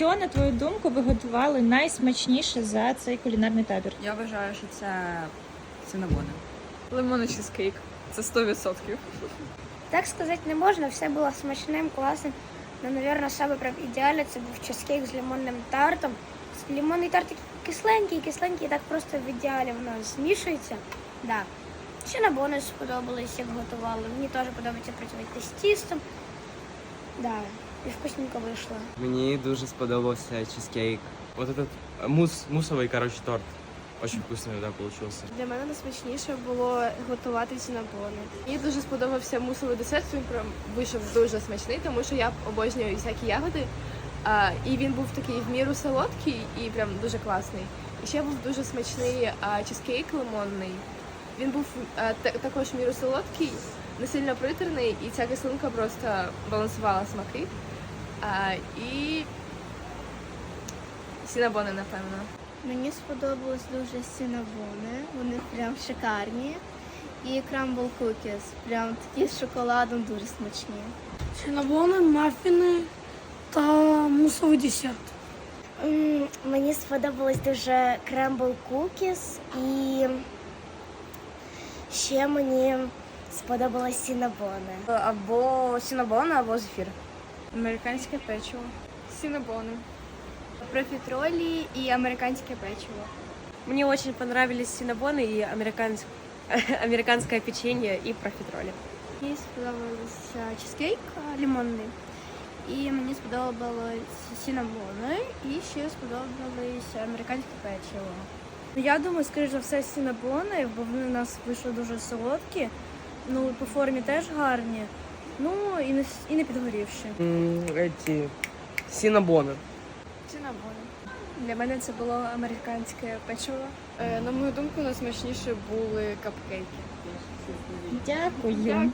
Що, на твою думку, ви готували найсмачніше за цей кулінарний табір? Я вважаю, що це синабони. Лимонний чизкейк. Це 100%. Так сказати не можна, все було смачним, класним. Ну, напевно, саме прям ідеально це був чизкейк з лимонним тартом. Лимонний тарт кисленький, кисленький, і так просто в ідеалі воно змішується. Да. Ще на бонус сподобалось, як готували. Мені теж подобається працювати з тістом. Да. І вкусненько вийшло. Мені дуже сподобався чизкейк. Вот этот мус, мусовий, короче, торт. Очень вкусный, да, получился. Для мене найсмачніше було готувати ці сінабони. Мені дуже сподобався мусовий десерт. Він прям вийшов дуже смачний, тому що я обожнюю всякі ягоди. А, і він був такий в міру солодкий і прям дуже класний. І ще був дуже смачний а, чизкейк лимонний. Він був а, та- також в міру солодкий, не сильно притерний, і ця кислинка просто балансувала смаки. А, і сінабони, напевно. Мені сподобалось дуже сінабони, вони прям шикарні. І крамбл кукіс, прям такі з шоколадом дуже смачні. Синабони, мафіни та мусовий десерт. Мені сподобалось дуже крембл кукіс і ще мені сподобалось сінабони. Або синабони, або зефір. Американське печиво. Сінабони. Профітролі і американське печиво. Мне очень понравились синабоны и американск... американское печенье и профитроли. Мені сподобався чизкейк а, лимонний. І мені сподобалось сінабони, і ще сподобалось американське печиво. Я думаю, скоріш за все, сінабони, бо вони у нас вийшли дуже солодкі. Ну, по формі теж гарні. Ну і не, і не підгорівші. Эти синабоны. Сінабони. Для мене це було американське печиво. Е, на мою думку, найсмачніше були капкейки. Дякую. Дякую.